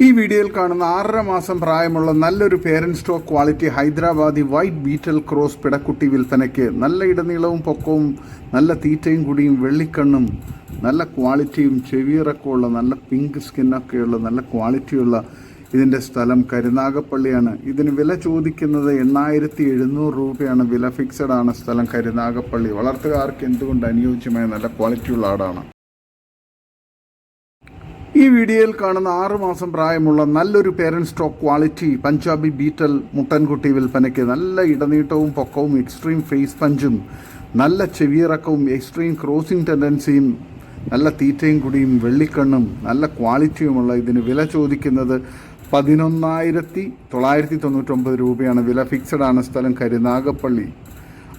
ഈ വീഡിയോയിൽ കാണുന്ന ആറര മാസം പ്രായമുള്ള നല്ലൊരു parent stock quality Hyderabadi white Beetal cross പിടക്കുട്ടി വിൽപ്പനയ്ക്ക് നല്ല ഇടനീളവും പൊക്കവും നല്ല തീറ്റയും കുടിയും വെള്ളിക്കണ്ണും നല്ല ക്വാളിറ്റിയും ചെവിയിറക്കമുള്ള നല്ല പിങ്ക് സ്കിന്നൊക്കെയുള്ള നല്ല ക്വാളിറ്റിയുള്ള ഇതിന്റെ സ്ഥലം കരുനാഗപ്പള്ളിയാണ്. ഇതിന് വില ചോദിക്കുന്നത് എണ്ണായിരത്തി എഴുന്നൂറ് രൂപയാണ്. വില ഫിക്സഡ് ആണ് സ്ഥലം കരുനാഗപ്പള്ളി. വളർത്തുകാർക്ക് എന്തുകൊണ്ട് അനുയോജ്യമായ നല്ല ക്വാളിറ്റിയുള്ള ആടാണ്? ഈ വീഡിയോയിൽ കാണുന്ന ആറു മാസം പ്രായമുള്ള നല്ലൊരു parent stock quality Punjabi Beetal മുട്ടൻകുട്ടി വിൽപ്പനയ്ക്ക് നല്ല ഇടനീട്ടവും പൊക്കവും എക്സ്ട്രീം ഫേസ് പഞ്ചും നല്ല ചെവിയിറക്കവും എക്സ്ട്രീം ക്രോസിംഗ് ടെൻഡൻസിയും നല്ല തീറ്റയും കുടിയും വെള്ളിക്കണ്ണും നല്ല ക്വാളിറ്റിയുമുള്ള ഇതിന് വില ചോദിക്കുന്നത് പതിനൊന്നായിരത്തി തൊള്ളായിരത്തി തൊണ്ണൂറ്റൊമ്പത് രൂപയാണ്. വില ഫിക്സഡ് ആണ്. സ്ഥലം കരുനാഗപ്പള്ളി.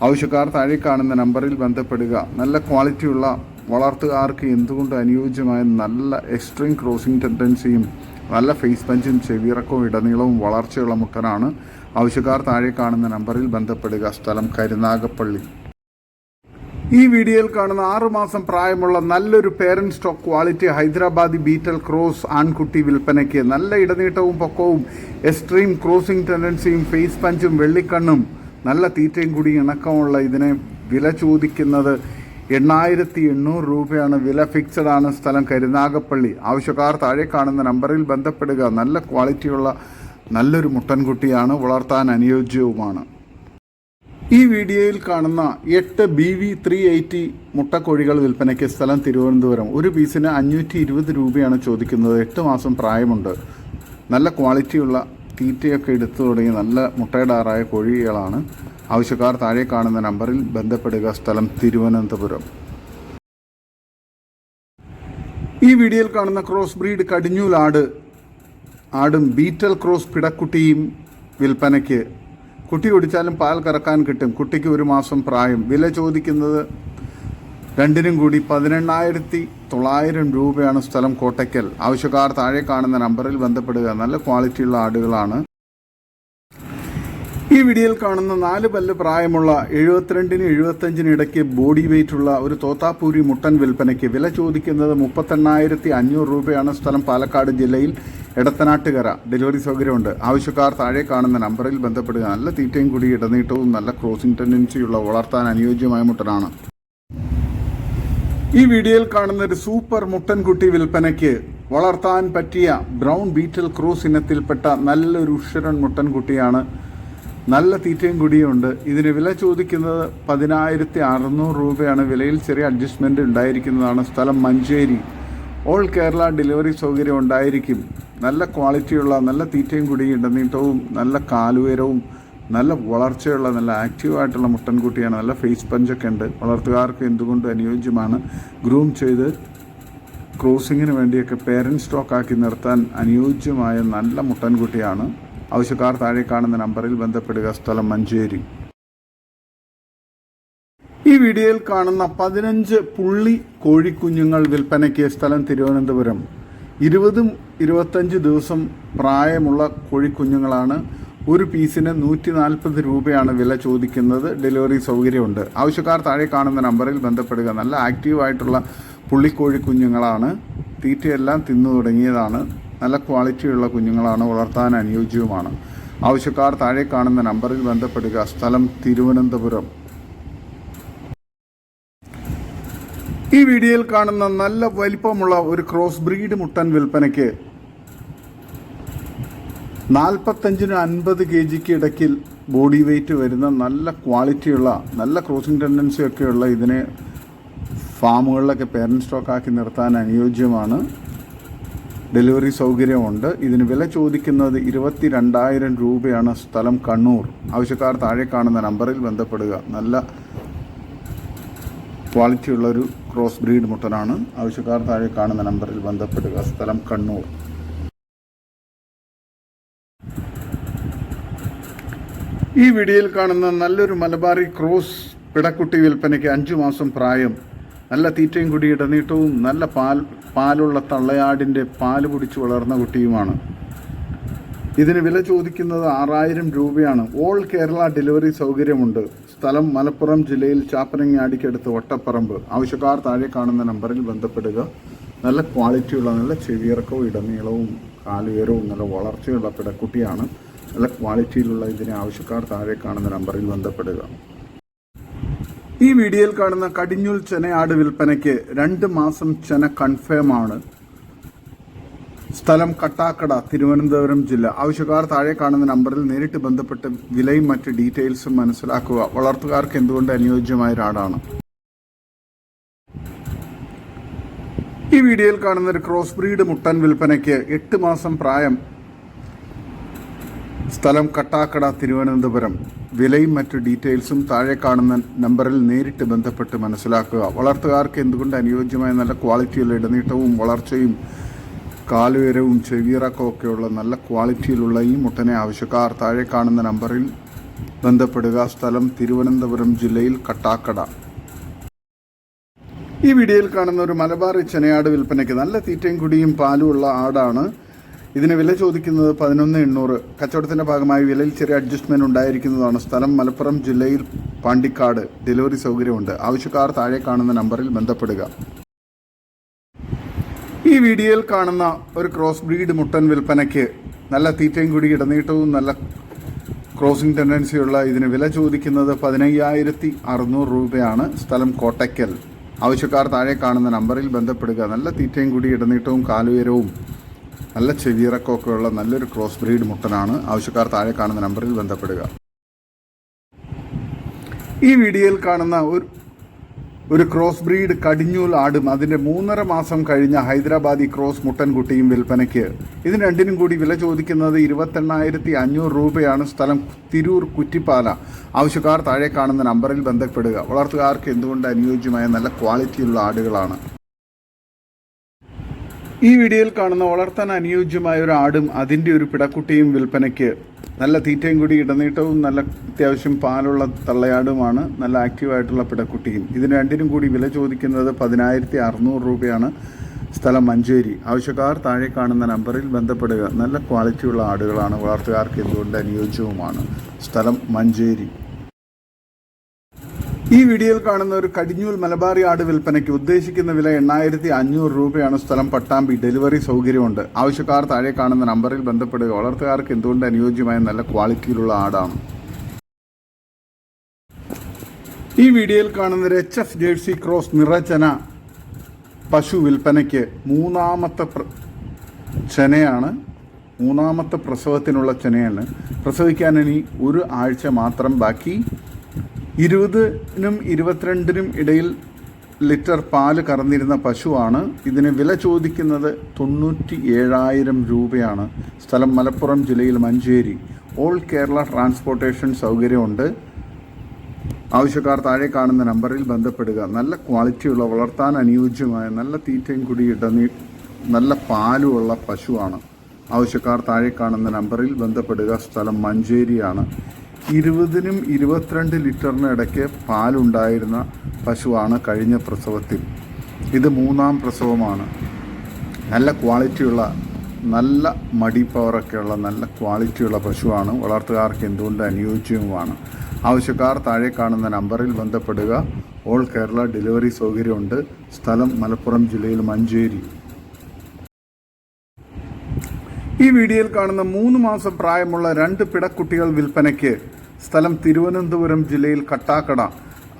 ആവശ്യക്കാർ താഴെ കാണുന്ന നമ്പറിൽ ബന്ധപ്പെടുക. നല്ല ക്വാളിറ്റിയുള്ള വളർത്തുകാർക്ക് എന്തുകൊണ്ട് അനുയോജ്യമായ നല്ല എക്സ്ട്രീം ക്രോസിംഗ് ടെൻഡൻസിയും നല്ല ഫേസ് പഞ്ചും ചെവിയിറക്കവും ഇടനീളവും വളർച്ചയുള്ള മുട്ടനാണ് ആവശ്യക്കാർ താഴെ കാണുന്ന നമ്പറിൽ ബന്ധപ്പെടുക. സ്ഥലം കരുനാഗപ്പള്ളി. ഈ വീഡിയോയിൽ കാണുന്ന ആറുമാസം പ്രായമുള്ള നല്ലൊരു parent stock quality Hyderabadi Beetal cross ആൺകുട്ടി വിൽപ്പനയ്ക്ക് നല്ല ഇടനീട്ടവും പൊക്കവും എക്സ്ട്രീം ക്രോസിംഗ് ടെൻഡൻസിയും ഫേസ് പഞ്ചും വെള്ളിക്കണ്ണും നല്ല തീറ്റയും കൂടി ഇണക്കമുള്ള ഇതിനെ വില ചോദിക്കുന്നത് എണ്ണായിരത്തി എണ്ണൂറ് രൂപയാണ്. വില ഫിക്സഡ് ആണ് സ്ഥലം കരുനാഗപ്പള്ളി. ആവശ്യക്കാർ താഴെ കാണുന്ന നമ്പറിൽ ബന്ധപ്പെടുക. നല്ല ക്വാളിറ്റിയുള്ള നല്ലൊരു മുട്ടൻകുട്ടിയാണ് വളർത്താൻ അനുയോജ്യവുമാണ്. ഈ വീഡിയോയിൽ കാണുന്ന എട്ട് ബി വി ത്രീ എയ്റ്റി മുട്ടക്കോഴികൾ വിൽപ്പനയ്ക്ക് സ്ഥലം തിരുവനന്തപുരം. ഒരു പീസിന് അഞ്ഞൂറ്റി ഇരുപത് രൂപയാണ് ചോദിക്കുന്നത്. എട്ട് മാസം പ്രായമുണ്ട്. നല്ല ക്വാളിറ്റിയുള്ള തീറ്റയൊക്കെ എടുത്തു തുടങ്ങി നല്ല മുട്ടയിടാറായ കോഴികളാണ്. ആവശ്യക്കാർ താഴെ കാണുന്ന നമ്പറിൽ ബന്ധപ്പെടുക. സ്ഥലം തിരുവനന്തപുരം. ഈ വീഡിയോയിൽ കാണുന്ന ക്രോസ് ബ്രീഡ് കടിഞ്ഞൂൽ ആട്. ആടും ബീറ്റൽ ക്രോസ് പിടക്കുട്ടിയും വിൽപ്പനയ്ക്ക്. കുട്ടി കുടിച്ചാലും പാൽ കറക്കാൻ കിട്ടും. കുട്ടിക്ക് ഒരു മാസം പ്രായം. വില ചോദിക്കുന്നത് രണ്ടിനും കൂടി പതിനെണ്ണായിരത്തി തൊള്ളായിരം രൂപയാണ് സ്ഥലം കോട്ടയ്ക്കൽ. ആവശ്യക്കാർ താഴെ കാണുന്ന നമ്പറിൽ ബന്ധപ്പെടുക. നല്ല ക്വാളിറ്റിയുള്ള ആടുകളാണ്. ഈ വീഡിയോയിൽ കാണുന്ന നാല് പല്ല് പ്രായമുള്ള എഴുപത്തിരണ്ടിനും എഴുപത്തഞ്ചിനും ഇടയ്ക്ക് ബോഡി വെയിറ്റ് ഉള്ള ഒരു തോത്താപ്പൂരി മുട്ടൻ വിൽപ്പനയ്ക്ക് വില ചോദിക്കുന്നത് മുപ്പത്തെണ്ണായിരത്തി അഞ്ഞൂറ് രൂപയാണ് സ്ഥലം പാലക്കാട് ജില്ലയിൽ എടത്തനാട്ടുകര. ഡെലിവറി സൗകര്യമുണ്ട്. ആവശ്യക്കാർ താഴെ കാണുന്ന നമ്പറിൽ ബന്ധപ്പെടുക. നല്ല തീറ്റയും കൂടി ഇടനീട്ടവും നല്ല ക്രോസിംഗ് ടെൻഡൻസിയുള്ള വളർത്താൻ അനുയോജ്യമായ മുട്ടനാണ്. ഈ വീഡിയോയിൽ കാണുന്ന ഒരു സൂപ്പർ മുട്ടൻകുട്ടി വിൽപ്പനയ്ക്ക് വളർത്താൻ പറ്റിയ ബ്രൗൺ ബീറ്റൽ ക്രോസ് ഇനത്തിൽപ്പെട്ട നല്ലൊരു ഉഷരൻ മുട്ടൻകുട്ടിയാണ്. നല്ല തീറ്റയും കൂടിയുണ്ട്. ഇതിന് വില ചോദിക്കുന്നത് പതിനായിരത്തി അറുന്നൂറ് രൂപയാണ്. വിലയിൽ ചെറിയ അഡ്ജസ്റ്റ്മെന്റ് ഉണ്ടായിരിക്കുന്നതാണ്. സ്ഥലം മഞ്ചേരി. ഓൾ കേരള ഡെലിവറി സൗകര്യം ഉണ്ടായിരിക്കും. നല്ല ക്വാളിറ്റിയുള്ള നല്ല തീറ്റയും കുടിയും ഇടനീട്ടവും നല്ല കാലുയരവും നല്ല വളർച്ചയുള്ള നല്ല ആക്റ്റീവായിട്ടുള്ള മുട്ടൻകുട്ടിയാണ് നല്ല ഫേസ് പഞ്ചൊക്കെ ഉണ്ട്. വളർത്തുകാർക്ക് എന്തുകൊണ്ട് അനുയോജ്യമാണ്? ഗ്രൂം ചെയ്ത് ക്രോസിങ്ങിന് വേണ്ടിയൊക്കെ പേരന്റ് സ്റ്റോക്കാക്കി നിർത്താൻ അനുയോജ്യമായ നല്ല മുട്ടൻകുട്ടിയാണ്. ആവശ്യക്കാർ താഴെ കാണുന്ന നമ്പറിൽ ബന്ധപ്പെടുക. സ്ഥലം മഞ്ചേരി. ഈ വീഡിയോയിൽ കാണുന്ന പതിനഞ്ച് പുള്ളി കോഴിക്കുഞ്ഞുങ്ങൾ വിൽപ്പനയ്ക്ക് സ്ഥലം തിരുവനന്തപുരം. ഇരുപതും ഇരുപത്തഞ്ച് ദിവസം പ്രായമുള്ള കോഴിക്കുഞ്ഞുങ്ങളാണ് ഒരു പീസിന് നൂറ്റി നാൽപ്പത് രൂപയാണ് വില ചോദിക്കുന്നത്. ഡെലിവറി സൗകര്യമുണ്ട്. ആവശ്യക്കാർ താഴെ കാണുന്ന നമ്പറിൽ ബന്ധപ്പെടുക. നല്ല ആക്റ്റീവായിട്ടുള്ള പുള്ളിക്കോഴി കുഞ്ഞുങ്ങളാണ്. തീറ്റയെല്ലാം തിന്നു തുടങ്ങിയതാണ്. നല്ല ക്വാളിറ്റിയുള്ള കുഞ്ഞുങ്ങളാണ്. വളർത്താൻ അനുയോജ്യവുമാണ്. ആവശ്യക്കാർ താഴെ കാണുന്ന നമ്പറിൽ ബന്ധപ്പെടുക. സ്ഥലം തിരുവനന്തപുരം. ഈ വീഡിയോയിൽ കാണുന്ന നല്ല വലിപ്പമുള്ള ഒരു ക്രോസ് ബ്രീഡ് മുട്ടൻ വിൽപ്പനയ്ക്ക് നാൽപ്പത്തഞ്ചിനും അൻപത് കെ ജിക്ക് ഇടയ്ക്കിൽ ബോഡി വെയിറ്റ് വരുന്ന നല്ല ക്വാളിറ്റിയുള്ള നല്ല ക്രോസിംഗ് ടെൻഡൻസി ഒക്കെയുള്ള ഇതിനെ ഫാമുകളിലൊക്കെ പേരന്റ് സ്റ്റോക്കാക്കി നിർത്താൻ അനുയോജ്യമാണ്. ഡെലിവറി സൗകര്യമുണ്ട്. ഇതിന് വില ചോദിക്കുന്നത് ഇരുപത്തി രണ്ടായിരം രൂപയാണ് സ്ഥലം കണ്ണൂർ. ആവശ്യക്കാർ താഴെ കാണുന്ന നമ്പറിൽ ബന്ധപ്പെടുക. നല്ല ക്വാളിറ്റിയുള്ളൊരു ക്രോസ് ബ്രീഡ് മുട്ടനാണ്. ആവശ്യക്കാർ താഴെ കാണുന്ന നമ്പറിൽ ബന്ധപ്പെടുക. സ്ഥലം കണ്ണൂർ. ഈ വീഡിയോയിൽ കാണുന്ന നല്ലൊരു മലബാറി ക്രോസ് പിടക്കുട്ടി വിൽപ്പനയ്ക്ക് അഞ്ചു മാസം പ്രായം. നല്ല തീറ്റയും കുടി ഇടനീട്ടവും നല്ല പാൽ പാലുള്ള തള്ളയാടിന്റെ പാൽ കുടിച്ച് വളർന്ന കുട്ടിയുമാണ്. ഇതിന് വില ചോദിക്കുന്നത് ആറായിരം രൂപയാണ്. ഓൾ കേരള ഡെലിവറി സൗകര്യമുണ്ട്. സ്ഥലം മലപ്പുറം ജില്ലയിൽ ചാപ്പനങ്ങാടിക്കടുത്ത് ഒട്ടപ്പറമ്പ് ആവശ്യക്കാർ താഴെ കാണുന്ന നമ്പറിൽ ബന്ധപ്പെടുക. നല്ല ക്വാളിറ്റിയുള്ള നല്ല ചെവിയിറക്കവും ഇടനീളവും കാലുയരവും നല്ല വളർച്ചയുള്ള പിടക്കുട്ടിയാണ്. നല്ല ക്വാളിറ്റിയിലുള്ള ഇതിന് ആവശ്യക്കാർ താഴെ കാണുന്ന നമ്പറിൽ ബന്ധപ്പെടുക. ഈ വീഡിയോയിൽ കാണുന്ന കടിഞ്ഞൂൽ ചെനയാട് വിൽപ്പനയ്ക്ക് രണ്ട് മാസം ചെന കൺഫേം ആണ്. സ്ഥലം കട്ടാക്കട തിരുവനന്തപുരം ജില്ല. ആവശ്യക്കാർ താഴെ കാണുന്ന നമ്പറിൽ നേരിട്ട് ബന്ധപ്പെട്ട് വിലയും മറ്റ് ഡീറ്റെയിൽസും മനസ്സിലാക്കുക. വളർത്തുകാർക്ക് എന്തുകൊണ്ട് അനുയോജ്യമായ ഒരാടാണ് ഈ വീഡിയോയിൽ കാണുന്ന ഒരു ക്രോസ് ബ്രീഡ് മുട്ടൻ വിൽപ്പനയ്ക്ക് എട്ട് മാസം പ്രായം സ്ഥലം കട്ടാക്കട തിരുവനന്തപുരം. വിലയും മറ്റു ഡീറ്റെയിൽസും താഴെ കാണുന്ന നമ്പറിൽ നേരിട്ട് ബന്ധപ്പെട്ട് മനസ്സിലാക്കുക. വളർത്തുകാർക്ക് എന്തുകൊണ്ട് അനുയോജ്യമായ നല്ല ക്വാളിറ്റിയുള്ള ഇടനീട്ടവും വളർച്ചയും കാലുയരവും ചെവിയിറക്കവും ഒക്കെയുള്ള നല്ല ക്വാളിറ്റിയിലുള്ള ഈ മുട്ടനെ ആവശ്യക്കാർ താഴെ കാണുന്ന നമ്പറിൽ ബന്ധപ്പെടുക. സ്ഥലം തിരുവനന്തപുരം ജില്ലയിൽ കട്ടാക്കട. ഈ വീഡിയോയിൽ കാണുന്ന ഒരു മലബാറി ചെനയാട് വിൽപ്പനയ്ക്ക് നല്ല തീറ്റയും കുടിയും പാലും ഉള്ള ആടാണ് ഇതിന് വില ചോദിക്കുന്നത് പതിനൊന്ന് എണ്ണൂറ്. കച്ചവടത്തിന്റെ ഭാഗമായി വിലയിൽ ചെറിയ അഡ്ജസ്റ്റ്മെന്റ് ഉണ്ടായിരിക്കുന്നതാണ് സ്ഥലം. മലപ്പുറം ജില്ലയിൽ പാണ്ടിക്കാട് ഡെലിവറി സൗകര്യമുണ്ട്. ആവശ്യക്കാർ താഴെ കാണുന്ന നമ്പറിൽ ബന്ധപ്പെടുക. ഈ വീഡിയോയിൽ കാണുന്ന ഒരു ക്രോസ് ബ്രീഡ് മുട്ടൻ വിൽപ്പനയ്ക്ക് നല്ല തീറ്റയും കൂടി ഇടനീട്ടവും നല്ല ക്രോസിംഗ് ടെൻഡൻസിയുള്ള ഇതിന് വില ചോദിക്കുന്നത് പതിനയ്യായിരത്തി അറുന്നൂറ് രൂപയാണ് സ്ഥലം കോട്ടയ്ക്കൽ. ആവശ്യക്കാർ താഴെ കാണുന്ന നമ്പറിൽ ബന്ധപ്പെടുക. നല്ല തീറ്റയും കൂടി ഇടനീട്ടവും കാലുയരവും നല്ല ചെവിയിറക്കമൊക്കെ ഉള്ള നല്ലൊരു ക്രോസ് ബ്രീഡ് മുട്ടനാണ്. ആവശ്യക്കാർ താഴെ കാണുന്ന നമ്പറിൽ ബന്ധപ്പെടുക. ഈ വീഡിയോയിൽ കാണുന്ന ഒരു ഒരു ക്രോസ് ബ്രീഡ് കടിഞ്ഞൂൽ ആടും. അതിന്റെ മൂന്നര മാസം കഴിഞ്ഞ ഹൈദരാബാദി ക്രോസ് മുട്ടൻകുട്ടിയും വിൽപ്പനയ്ക്ക്. ഇതിന് രണ്ടിനും കൂടി വില ചോദിക്കുന്നത് ഇരുപത്തെണ്ണായിരത്തി അഞ്ഞൂറ് രൂപയാണ്. സ്ഥലം തിരൂർ കുറ്റിപ്പാല. ആവശ്യക്കാർ താഴെ കാണുന്ന നമ്പറിൽ ബന്ധപ്പെടുക. വളർത്തുകാർക്ക് എന്തുകൊണ്ട് അനുയോജ്യമായ നല്ല ക്വാളിറ്റിയുള്ള ആടുകളാണ്? ഈ വീഡിയോയിൽ കാണുന്ന വളർത്താൻ അനുയോജ്യമായ ഒരു ആടും അതിന്റെ ഒരു പിടക്കുട്ടിയും വിൽപ്പനയ്ക്ക് നല്ല തീറ്റയും കൂടി ഇടനീട്ടവും നല്ല അത്യാവശ്യം പാലുള്ള തള്ളയാടുമാണ് നല്ല ആക്റ്റീവായിട്ടുള്ള പിടക്കുട്ടിയും. ഇതിന് രണ്ടിനും കൂടി വില ചോദിക്കുന്നത് പതിനായിരത്തി അറുന്നൂറ് രൂപയാണ്. സ്ഥലം മഞ്ചേരി. ആവശ്യക്കാർ താഴെ കാണുന്ന നമ്പറിൽ ബന്ധപ്പെടുക. നല്ല ക്വാളിറ്റിയുള്ള ആടുകളാണ് വളർത്തുകാർക്ക് എന്തുകൊണ്ട് അനുയോജ്യവുമാണ്. സ്ഥലം മഞ്ചേരി. ഈ വീഡിയോയിൽ കാണുന്ന ഒരു കടിഞ്ഞൂൽ മലബാറി ആട് വിൽപ്പനയ്ക്ക് ഉദ്ദേശിക്കുന്ന വില എണ്ണായിരത്തി അഞ്ഞൂറ് രൂപയാണ് സ്ഥലം പട്ടാമ്പി ഡെലിവറി സൗകര്യമുണ്ട്. ആവശ്യക്കാർ താഴെ കാണുന്ന നമ്പറിൽ ബന്ധപ്പെടുക. വളർത്തുകാർക്ക് എന്തുകൊണ്ട് അനുയോജ്യമായ നല്ല ക്വാളിറ്റിയിലുള്ള ആടാണ്? ഈ വീഡിയോയിൽ കാണുന്ന ഒരു എച്ച് എഫ് ജേഴ്സി ക്രോസ് നിറചന പശു വിൽപ്പനയ്ക്ക് മൂന്നാമത്തെ ചനയാണ്. മൂന്നാമത്തെ പ്രസവത്തിനുള്ള ചെനയാണ്. പ്രസവിക്കാൻ ഇനി ഒരു ആഴ്ച മാത്രം ബാക്കി. ഇരുപതിനും ഇരുപത്തിരണ്ടിനും ഇടയിൽ ലിറ്റർ പാൽ കറന്നിരുന്ന പശുവാണ്. ഇതിന് വില ചോദിക്കുന്നത് തൊണ്ണൂറ്റി ഏഴായിരം രൂപയാണ്. സ്ഥലം മലപ്പുറം ജില്ലയിൽ മഞ്ചേരി. ഓൾ കേരള ട്രാൻസ്പോർട്ടേഷൻ സൗകര്യമുണ്ട്. ആവശ്യക്കാർ താഴെ കാണുന്ന നമ്പറിൽ ബന്ധപ്പെടുക. നല്ല ക്വാളിറ്റിയുള്ള വളർത്താൻ അനുയോജ്യമായ നല്ല തീറ്റയും കുടി ഇടനീ നല്ല പാലുമുള്ള പശുവാണ്. ആവശ്യക്കാർ താഴെ കാണുന്ന നമ്പറിൽ ബന്ധപ്പെടുക. സ്ഥലം മഞ്ചേരിയാണ്. ഇരുപതിനും ഇരുപത്തിരണ്ട് ലിറ്ററിന് ഇടയ്ക്ക് പാലുണ്ടായിരുന്ന പശുവാണ് കഴിഞ്ഞ പ്രസവത്തിൽ. ഇത് മൂന്നാം പ്രസവമാണ്. നല്ല ക്വാളിറ്റിയുള്ള നല്ല മടി പവറൊക്കെയുള്ള നല്ല ക്വാളിറ്റിയുള്ള പശുവാണ്. വളർത്തുകാർക്ക് എന്തുകൊണ്ട് അനുയോജ്യവുമാണ്? ആവശ്യക്കാർ താഴെ കാണുന്ന നമ്പറിൽ ബന്ധപ്പെടുക. ഓൾ കേരള ഡെലിവറി സൗകര്യമുണ്ട്. സ്ഥലം മലപ്പുറം ജില്ലയിൽ മഞ്ചേരി. ഈ വീഡിയോയിൽ കാണുന്ന മൂന്ന് മാസം പ്രായമുള്ള രണ്ട് പിടക്കുട്ടികൾ വിൽപ്പനയ്ക്ക് സ്ഥലം തിരുവനന്തപുരം ജില്ലയിൽ കട്ടാക്കട.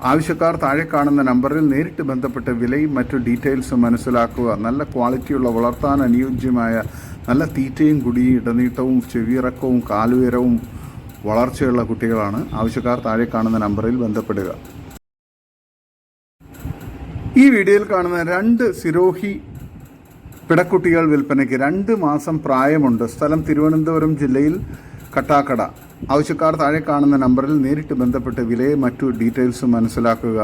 ആവശ്യക്കാർ താഴെ കാണുന്ന നമ്പറിൽ നേരിട്ട് ബന്ധപ്പെട്ട് വിലയും മറ്റു ഡീറ്റെയിൽസും മനസ്സിലാക്കുക. നല്ല ക്വാളിറ്റിയുള്ള വളർത്താൻ അനുയോജ്യമായ നല്ല തീറ്റയും കുടിയും ഇടനീട്ടവും ചെവിയിറക്കവും കാലുയരവും വളർച്ചയുള്ള കുട്ടികളാണ്. ആവശ്യക്കാർ താഴെ കാണുന്ന നമ്പറിൽ ബന്ധപ്പെടുക. ഈ വീഡിയോയിൽ കാണുന്ന രണ്ട് സിരോഹി പിടക്കുട്ടികൾ വിൽപ്പനയ്ക്ക് രണ്ട് മാസം പ്രായമുണ്ട്. സ്ഥലം തിരുവനന്തപുരം ജില്ലയിൽ കട്ടാക്കട. ആവശ്യക്കാർ താഴെ കാണുന്ന നമ്പറിൽ നേരിട്ട് ബന്ധപ്പെട്ട് വിലയെ മറ്റു ഡീറ്റെയിൽസും മനസ്സിലാക്കുക.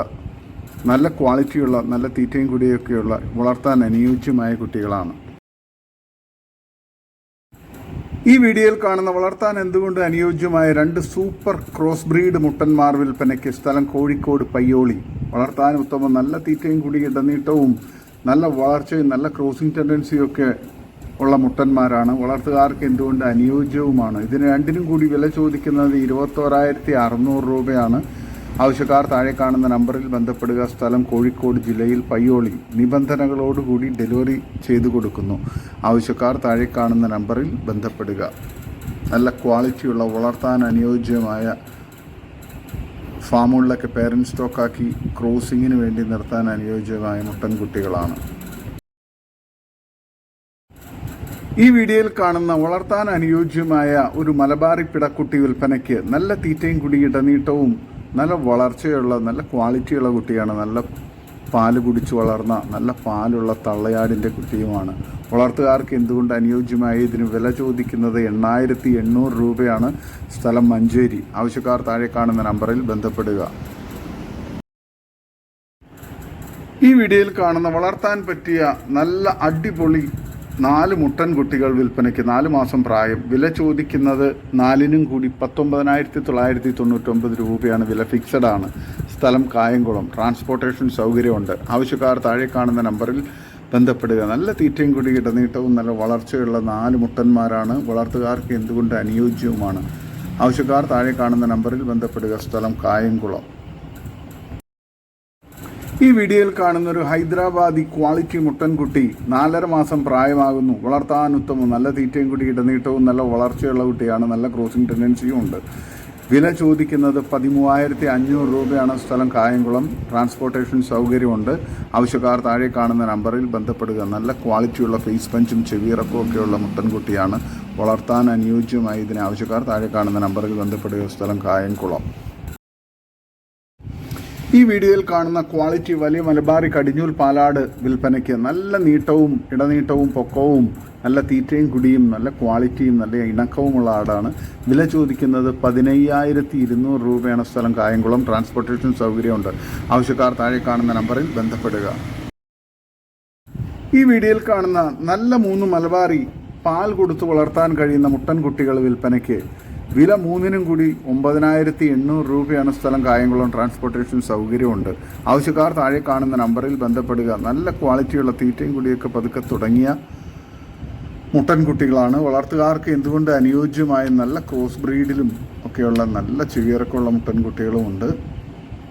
നല്ല ക്വാളിറ്റിയുള്ള നല്ല തീറ്റയും കൂടിയൊക്കെയുള്ള വളർത്താൻ അനുയോജ്യമായ കുട്ടികളാണ്. ഈ വീഡിയോയിൽ കാണുന്ന വളർത്താൻ എന്തുകൊണ്ട് അനുയോജ്യമായ രണ്ട് സൂപ്പർ ക്രോസ് ബ്രീഡ് മുട്ടന്മാർ വിൽപ്പനയ്ക്ക് സ്ഥലം കോഴിക്കോട് പയ്യോളി. വളർത്താൻ ഉത്തമം നല്ല തീറ്റയും കൂടി ഇടനീട്ടവും നല്ല വളർച്ചയും നല്ല ക്രോസിംഗ് ടെൻഡൻസിയും ഒക്കെ ഉള്ള മുട്ടന്മാരാണ്. വളർത്തുകാർക്ക് എന്തുകൊണ്ട് അനുയോജ്യവുമാണ്? ഇതിന് രണ്ടിനും കൂടി വില ചോദിക്കുന്നത് ഇരുപത്തോരായിരത്തി അറുന്നൂറ് രൂപയാണ്. ആവശ്യക്കാർ താഴെ കാണുന്ന നമ്പറിൽ ബന്ധപ്പെടുക. സ്ഥലം കോഴിക്കോട് ജില്ലയിൽ പയ്യോളി. നിബന്ധനകളോടുകൂടി ഡെലിവറി ചെയ്തു കൊടുക്കുന്നു. ആവശ്യക്കാർ താഴെ കാണുന്ന നമ്പറിൽ ബന്ധപ്പെടുക. നല്ല ക്വാളിറ്റിയുള്ള വളർത്താൻ അനുയോജ്യമായ ഫാമുകളിലൊക്കെ പേരന്റ് സ്റ്റോക്കാക്കി ക്രോസിങ്ങിന് വേണ്ടി നിർത്താൻ അനുയോജ്യമായ മുട്ടൻകുട്ടികളാണ് ഈ വീഡിയോയിൽ കാണുന്ന വളർത്താൻ അനുയോജ്യമായ ഒരു മലബാറി പിടക്കുട്ടി വിൽപ്പനയ്ക്ക് നല്ല തീറ്റയും കുടി ഇടനീട്ടവും നല്ല വളർച്ചയുള്ള നല്ല ക്വാളിറ്റിയുള്ള കുട്ടിയാണ്. നല്ല പാൽ കുടിച്ച് വളർന്ന നല്ല പാലുള്ള തള്ളയാടിന്റെ കുട്ടിയുമാണ് വളർത്തുകാർക്ക് എന്തുകൊണ്ട് അനുയോജ്യമായി ഇതിന് വില ചോദിക്കുന്നത് എണ്ണായിരത്തി എണ്ണൂറ് രൂപയാണ് സ്ഥലം മഞ്ചേരി. ആവശ്യക്കാർ താഴെ കാണുന്ന നമ്പറിൽ ബന്ധപ്പെടുക. ഈ വീഡിയോയിൽ കാണുന്ന വളർത്താൻ പറ്റിയ നല്ല അടിപൊളി നാല് മുട്ടൻ കുട്ടികൾ വിൽപ്പനയ്ക്ക് നാല് മാസം പ്രായം. വില ചോദിക്കുന്നത് നാലിനും കൂടി പത്തൊമ്പതിനായിരത്തി തൊള്ളായിരത്തി തൊണ്ണൂറ്റൊമ്പത് രൂപയാണ്. വില ഫിക്സഡ് ആണ്. സ്ഥലം കായംകുളം. ട്രാൻസ്പോർട്ടേഷൻ സൗകര്യമുണ്ട്. ആവശ്യക്കാർ താഴെ കാണുന്ന നമ്പറിൽ ബന്ധപ്പെടുക. നല്ല തീറ്റയും കൂടി ഇടനീട്ടവും നല്ല വളർച്ചയുള്ള നാല് മുട്ടന്മാരാണ്. വളർത്തുകാർക്ക് എന്തുകൊണ്ട് അനുയോജ്യവുമാണ്? ആവശ്യക്കാർ താഴെ കാണുന്ന നമ്പറിൽ ബന്ധപ്പെടുക. സ്ഥലം കായംകുളം. ഈ വീഡിയോയിൽ കാണുന്ന ഒരു ഹൈദരാബാദി ക്വാളിറ്റി മുട്ടൻകുട്ടി നാലര മാസം പ്രായമാകുന്നു. വളർത്താൻ ഉത്തമം. നല്ല തീറ്റയും കൂടി ഇടനീട്ടവും നല്ല വളർച്ചയുള്ള കുട്ടിയാണ്. നല്ല ക്രോസിംഗ് ടെൻഡൻസിയും ഉണ്ട്. വില ചോദിക്കുന്നത് പതിമൂവായിരത്തി അഞ്ഞൂറ് രൂപയാണ് സ്ഥലം. കായംകുളം ട്രാൻസ്പോർട്ടേഷൻ സൗകര്യമുണ്ട്. ആവശ്യക്കാർ താഴെ കാണുന്ന നമ്പറിൽ ബന്ധപ്പെടുക. നല്ല ക്വാളിറ്റിയുള്ള ഫേസ് പഞ്ചും ചെവിയിറക്കും ഒക്കെയുള്ള മുട്ടൻകുട്ടിയാണ് വളർത്താൻ അനുയോജ്യമായി ഇതിന്. ആവശ്യക്കാർ താഴെ കാണുന്ന നമ്പറിൽ ബന്ധപ്പെടുക. സ്ഥലം കായംകുളം. ഈ വീഡിയോയിൽ കാണുന്ന ക്വാളിറ്റി വലിയ മലബാറി കടിഞ്ഞൂൽ പാലാട് വിൽപ്പനയ്ക്ക് നല്ല നീട്ടവും ഇടനീട്ടവും പൊക്കവും നല്ല തീറ്റയും കുടിയും നല്ല ക്വാളിറ്റിയും നല്ല ഇണക്കവുമുള്ള ആടാണ്. വില ചോദിക്കുന്നത് പതിനയ്യായിരത്തി ഇരുന്നൂറ് രൂപയാണ് സ്ഥലം. കായംകുളം ട്രാൻസ്പോർട്ടേഷൻ സൗകര്യമുണ്ട്. ആവശ്യക്കാർ താഴെ കാണുന്ന നമ്പറിൽ ബന്ധപ്പെടുക. ഈ വീഡിയോയിൽ കാണുന്ന നല്ല മൂന്ന് മലബാറി പാൽ കൊടുത്തു വളർത്താൻ കഴിയുന്ന മുട്ടൻ മുട്ടൻകുട്ടികൾ വിൽപ്പനയ്ക്ക് വില മൂന്നിനും കൂടി ഒമ്പതിനായിരത്തി എണ്ണൂറ് രൂപയാണ് സ്ഥലം. കായംകുളം ട്രാൻസ്പോർട്ടേഷൻ സൗകര്യമുണ്ട്. ആവശ്യക്കാർ താഴെ കാണുന്ന നമ്പറിൽ ബന്ധപ്പെടുക. നല്ല ക്വാളിറ്റിയുള്ള തീറ്റയും കൂടിയൊക്കെ പതുക്കെ തുടങ്ങിയ മുട്ടൻകുട്ടികളാണ്. വളർത്തുകാർക്ക് എന്തുകൊണ്ട് അനുയോജ്യമായ നല്ല ക്രോസ് ബ്രീഡിലും ഒക്കെയുള്ള നല്ല ചെവിയിറക്കമുള്ള മുട്ടൻകുട്ടികളുമുണ്ട്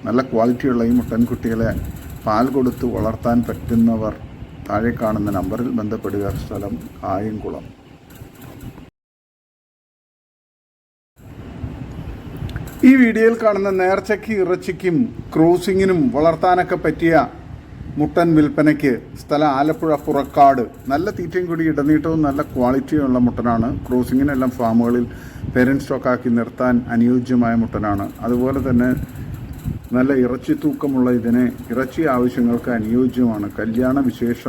നല്ല ക്വാളിറ്റിയുള്ള ഈ മുട്ടൻ കുട്ടികളെ പാൽ കൊടുത്ത് വളർത്താൻ പറ്റുന്നവർ താഴെ കാണുന്ന നമ്പറിൽ ബന്ധപ്പെടുക. സ്ഥലം കായംകുളം ഈ വീഡിയോയിൽ കാണുന്ന നേർച്ചയ്ക്ക് ഇറച്ചിക്കും ക്രോസിങ്ങിനും വളർത്താനൊക്കെ പറ്റിയ മുട്ടൻ വിൽപ്പനയ്ക്ക് സ്ഥലം ആലപ്പുഴ പുറക്കാട്. നല്ല തീറ്റയും കൂടി ഇടനീട്ടവും നല്ല ക്വാളിറ്റിയുള്ള മുട്ടനാണ്. ക്രോസിങ്ങിനെല്ലാം ഫാമുകളിൽ പേരൻ സ്റ്റോക്കാക്കി നിർത്താൻ അനുയോജ്യമായ മുട്ടനാണ്. അതുപോലെ തന്നെ നല്ല ഇറച്ചി തൂക്കമുള്ള ഇതിനെ ഇറച്ചി ആവശ്യങ്ങൾക്ക് അനുയോജ്യമാണ്. കല്യാണ വിശേഷ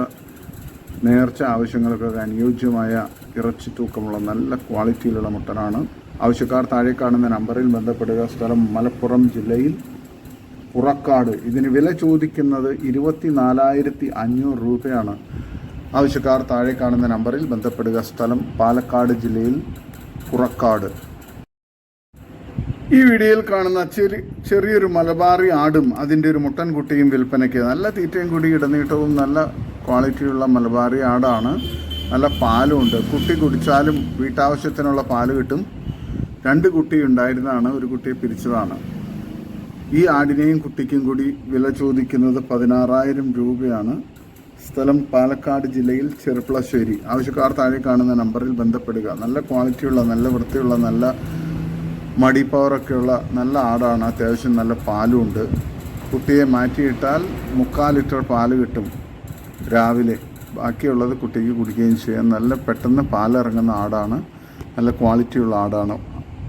നേർച്ച ആവശ്യങ്ങൾക്കൊക്കെ അനുയോജ്യമായ ഇറച്ചി തൂക്കമുള്ള നല്ല ക്വാളിറ്റിയിലുള്ള മുട്ടനാണ്. ആവശ്യക്കാർ താഴെ കാണുന്ന നമ്പറിൽ ബന്ധപ്പെടുക. സ്ഥലം മലപ്പുറം ജില്ലയിൽ പുറക്കാട്. ഇതിന് വില ചോദിക്കുന്നത് ഇരുപത്തി നാലായിരത്തി അഞ്ഞൂറ് രൂപയാണ്. ആവശ്യക്കാർ താഴെ കാണുന്ന നമ്പറിൽ ബന്ധപ്പെടുക. സ്ഥലം പാലക്കാട് ജില്ലയിൽ പുറക്കാട്. ഈ വീഡിയോയിൽ കാണുന്ന ചെറി ചെറിയൊരു മലബാറി ആടും അതിന്റെ ഒരു മുട്ടൻ കുട്ടിയും വിൽപ്പനയ്ക്ക് നല്ല തീറ്റയും കൂടി ഇടനീട്ടവും നല്ല ക്വാളിറ്റിയുള്ള മലബാറി ആടാണ്. നല്ല പാലും ഉണ്ട് കുട്ടി കുടിച്ചാലും വീട്ടാവശ്യത്തിനുള്ള പാൽ കിട്ടും. രണ്ട് കുട്ടി ഉണ്ടായിരുന്നതാണ് ഒരു കുട്ടിയെ പിരിച്ചതാണ്. ഈ ആടിനെയും കുട്ടിക്കും കൂടി വില ചോദിക്കുന്നത് പതിനാറായിരം രൂപയാണ്. സ്ഥലം പാലക്കാട് ജില്ലയിൽ ചെറുപ്പളശ്ശേരി. ആവശ്യക്കാർ താഴെ കാണുന്ന നമ്പറിൽ ബന്ധപ്പെടുക. നല്ല ക്വാളിറ്റിയുള്ള നല്ല വൃത്തിയുള്ള നല്ല മടി പവറൊക്കെയുള്ള നല്ല ആടാണ്. അത്യാവശ്യം നല്ല പാലും ഉണ്ട്. കുട്ടിയെ മാറ്റിയിട്ടാൽ മുക്കാൽ ലിറ്റർ പാൽ കിട്ടും രാവിലെ. ബാക്കിയുള്ളത് കുട്ടിക്ക് കുടിക്കുകയും ചെയ്യാം. നല്ല പെട്ടെന്ന് പാലിറങ്ങുന്ന ആടാണ്. നല്ല ക്വാളിറ്റിയുള്ള ആടാണ്.